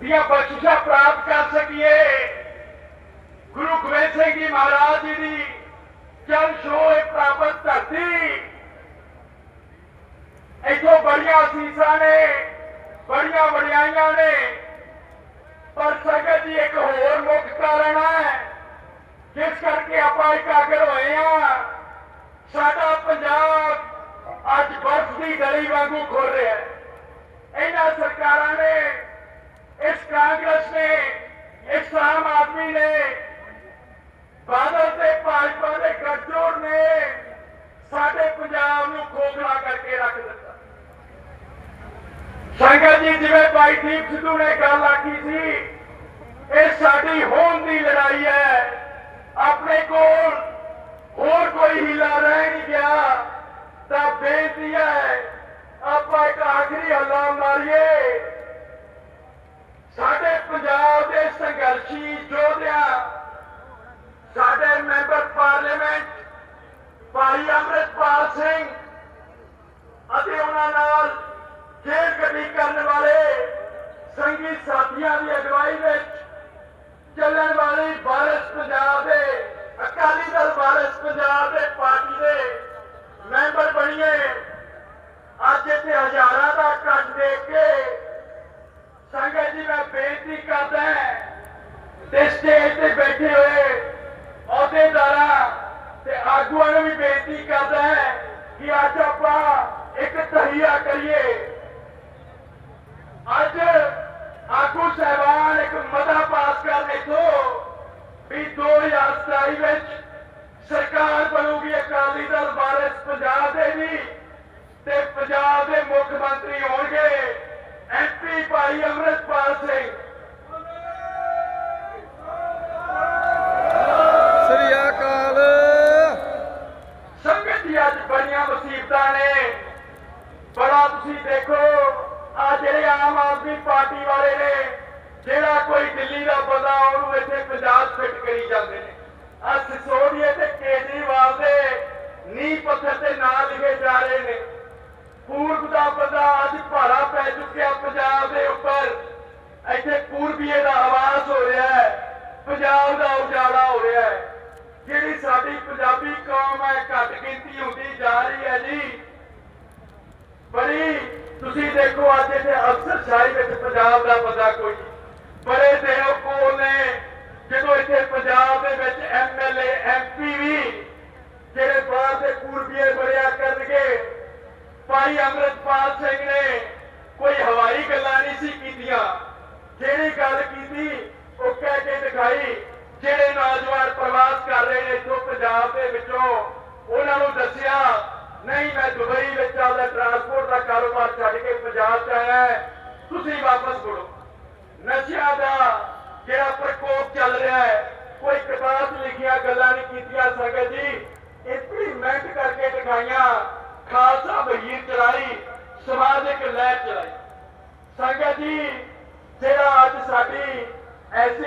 ਦੀਆਂ ਬਖਸ਼ਿਸ਼ਾਂ ਪ੍ਰਾਪਤ ਕਰ ਸਕੀਏ। ਗੁਰੂ ਗੋਬਿੰਦ ਸਿੰਘ ਜੀ ਮਹਾਰਾਜ ਜੀ ਦੀ ਚਰਨ ਛੋਹ ਪ੍ਰਾਪਤ ਧਰਤੀ। ਇੱਥੋਂ ਬੜੀਆਂ ਅਸੀਸਾਂ ਨੇ, ਬੜੀਆਂ ਵਡਿਆਈਆਂ ਨੇ, ਪਰ ਸੰਗਤ ਜੀ ਇੱਕ ਹੋਰ ਮੁੱਖ ਕਾਰਨ ਹੈ, ਜਿਸ ਕਰਕੇ ਆਪਾਂ ਇਕਾਗਰ ਹੋਏ ਆ ਸਾਡਾ ਪੰਜਾਬ ਅੱਜ ਬਰਫ਼ ਦੀ ਗਲੀ ਵਾਂਗੂ ਖੁਰ ਰਿਹਾ ਹੈ। ਇਹਨਾਂ ਸਰਕਾਰਾਂ ਨੇ ਇਸ ਕਾਂਗਰਸ ਨੇ ਇਸ ਆਮ ਆਦਮੀ ਨੇ ਬਾਦਲ ਤੇ ਭਾਜਪਾ ਦੇ ਗੱਠਜੋੜ ਨੇ ਸਾਡੇ ਪੰਜਾਬ ਨੂੰ ਖੋਖਲਾ ਕਰਕੇ ਰੱਖ ਦਿੱਤਾ ਸੰਗਤ ਜੀ ਜਿਵੇਂ ਭਾਈ ਦੀਪ ਸਿੱਧੂ ਨੇ ਗੱਲ ਆਖੀ ਸੀ, ਇਹ ਸਾਡੀ ਹੋਂਦ ਦੀ ਲੜਾਈ ਹੈ। ਆਪਣੇ ਕੋਲ ਹੋਰ ਕੋਈ ਹੀਲਾ ਰਹਿ ਨਹੀਂ ਗਿਆ ਤਾਂ ਬੇਨਤੀ ਹੈ ਆਪਾਂ ਇੱਕ ਆਖਰੀ ਹੱਲਾ ਮਾਰੀਏ ਸਾਡੇ ਪੰਜਾਬ ਦੇ ਸੰਘਰਸ਼ੀ ਯੋਧਿਆਂ ਸਾਡੇ ਮੈਂਬਰ ਪਾਰਲੀਮੈਂਟ ਭਾਈ ਅੰਮ੍ਰਿਤਪਾਲ ਸਿੰਘ ਅਤੇ ਉਹਨਾਂ ਨਾਲ ਜੇਲ੍ਹ ਗੱਡੀ ਕਰਨ ਵਾਲੇ ਸੰਗੀ ਸਾਥੀਆਂ ਦੀ ਅਗਵਾਈ ਵਿੱਚ ਚੱਲਣ ਵਾਲੀ ਵਾਰਿਸ ਪੰਜਾਬ ਦੇ ਅਕਾਲੀ ਦਲ ਵਾਰਿਸ ਪੰਜਾਬ ਦੇ ਪਾਰਟੀ ਦੇ ਮੈਂਬਰ ਬਣੀਏ ਅੱਜ ਇੱਥੇ ਹਜ਼ਾਰਾਂ ਦਾ ਇਕੱਠ ਦੇਖ ਕੇ ਸੰਗਤ ਜੀ ਮੈਂ ਬੇਨਤੀ ਕਰਦਾ ਤੇ ਸਟੇਜ ਤੇ ਬੈਠੇ ਹੋਏ ਅਹੁਦੇਦਾਰਾਂ ਤੇ ਆਗੂਆਂ ਨੂੰ ਵੀ ਬੇਨਤੀ ਕਰਦਾ ਹੈ ਕਿ ਅੱਜ ਆਪਾਂ ਇੱਕ ਤਹੀਆ ਕਰੀਏ ਅੱਜ ਆਗੂ ਸਹਿਬਾਨ ਇੱਕ ਮਤਾ ਪਾਸ ਕਰਨ ਇਥੋਂ ਵੀ 2027 ਵਿੱਚ ਸਰਕਾਰ ਬਣੂਗੀ ਅਕਾਲੀ ਦਲ ਵਾਰਿਸ ਪੰਜਾਬ ਦੇ ਵੀ ਤੇ ਪੰਜਾਬ ਦੇ ਮੁੱਖ ਮੰਤਰੀ ਹੋਣਗੇ ਐਮਪੀ ਭਾਈ ਅਮਰਿਤਪਾਲ ਸਿੰਘ ਸ੍ਰੀ ਅਕਾਲ ਸੰਗਤ ਜੀ ਅੱਜ ਬੜੀਆਂ ਮੁਸੀਬਤਾਂ ਨੇ ਬੜਾ ਤੁਸੀਂ ਦੇਖੋ, ਆ ਜਿਹੜੇ ਆਮ ਆਦਮੀ ਪਾਰਟੀ ਵਾਲੇ ਨੇ, ਜਿਹੜਾ ਕੋਈ ਦਿੱਲੀ ਦਾ ਬੰਦਾ, ਉਹਨੂੰ ਇੱਥੇ ਪੰਜਾਬ ਫਿੱਟ ਕਰੀ ਜਾਂਦੇ ਨੇ। ਆ ਸਿਸੋਦੀਏ ਤੇ ਕੇਜਰੀਵਾਲ ਦੇ ਨੀਂਹ ਪੱਥਰ ਤੇ ਨਾਂ ਲਿਖੇ ਜਾ ਰਹੇ ਨੇ। ਪੂਰਬ ਦਾ ਬੰਦਾ ਅੱਜ ਭਾਰਾ ਪੈ ਚੁੱਕਿਆ ਪੰਜਾਬ ਦੇ ਉੱਪਰ। ਇੱਥੇ ਪੂਰਬੀਏ ਦਾ ਆਵਾਜ਼ ਹੋ ਰਿਹਾ ਹੈ। ਪੰਜਾਬ ਦਾ ਉਜਾੜਾ ਹੋ ਰਿਹਾ ਹੈ ਜਿਹੜੀ ਸਾਡੀ ਪੰਜਾਬੀ ਕੌਮ ਹੈ ਘੱਟ ਗਿਣਤੀ ਹੁੰਦੀ ਜਾ ਰਹੀ ਹੈ ਜੀ ਬੜੀ ਤੁਸੀਂ ਦੇਖੋ ਅੱਜ ਇੱਥੇ ਅਫਸਰਸ਼ਾਹੀ ਵਿੱਚ ਪੰਜਾਬ ਦਾ ਬੰਦਾ ਕੋਈ ਬੜੇ ਦਿਨੋਂ ਨੇ, ਜਦੋਂ ਇੱਥੇ ਪੰਜਾਬ ਦੇ ਵਿੱਚ ਐਮਐਲਏ ਐਮਪੀ ਵੀ ਜਿਹੜੇ ਬਾਹਰ ਦੇ ਪੂਰਬੀਏ ਬੜਿਆ ਕਰਨਗੇ, ਭਾਈ ਅੰਮ੍ਰਿਤਪਾਲ ਸਿੰਘ ਨੇ ਕੋਈ ਹਵਾਈ ਗੱਲਾਂ ਨਹੀਂ ਸੀ ਕੀਤੀਆਂ। ਜਿਹੜੀ ਗੱਲ ਕੀਤੀ, ਉਹ ਕਹਿ ਕੇ ਦਿਖਾਈ, ਜਿਹੜੇ ਨੌਜਵਾਨ ਪ੍ਰਵਾਸ ਕਰ ਰਹੇ ਨੇ ਜੋ ਪੰਜਾਬ ਦੇ ਵਿੱਚੋਂ, ਉਹਨਾਂ ਨੂੰ ਦੱਸਿਆ ਨਹੀਂ, ਮੈਂ ਦੁਬਈ ਵਿੱਚ ਆਪਦਾ ਟਰਾਂਸਪੋਰਟ ਦਾ ਕਾਰੋਬਾਰ ਛੱਡ ਕੇ ਪੰਜਾਬ ਚ ਆਇਆ ਤੁਸੀਂ ਵਾਪਸ ਮੁੜੋ। ਨਸ਼ਿਆਂ ਦਾ ਜਿਹੜਾ ਪ੍ਰਕੋਪ ਚੱਲ ਰਿਹਾ ਹੈ, ਕੋਈ ਕਿਤਾਬ 'ਚ ਲਿਖੀਆਂ ਗੱਲਾਂ ਨਹੀਂ ਕੀਤੀਆਂ, ਸੰਗਤ ਜੀ। ਇੰਪਲੀਮੈਂਟ ਕਰਕੇ ਦਿਖਾਈਆਂ, ਖਾਲਸਾ ਵਹੀਰ ਚਲਾਈ ਸਮਾਜਿਕ ਲਹਿਰ ਚਲਾਈ। ਸੰਗਤ ਜੀ, ਜਿਹੜਾ ਅੱਜ ਸਾਡੀ ਐਸੀ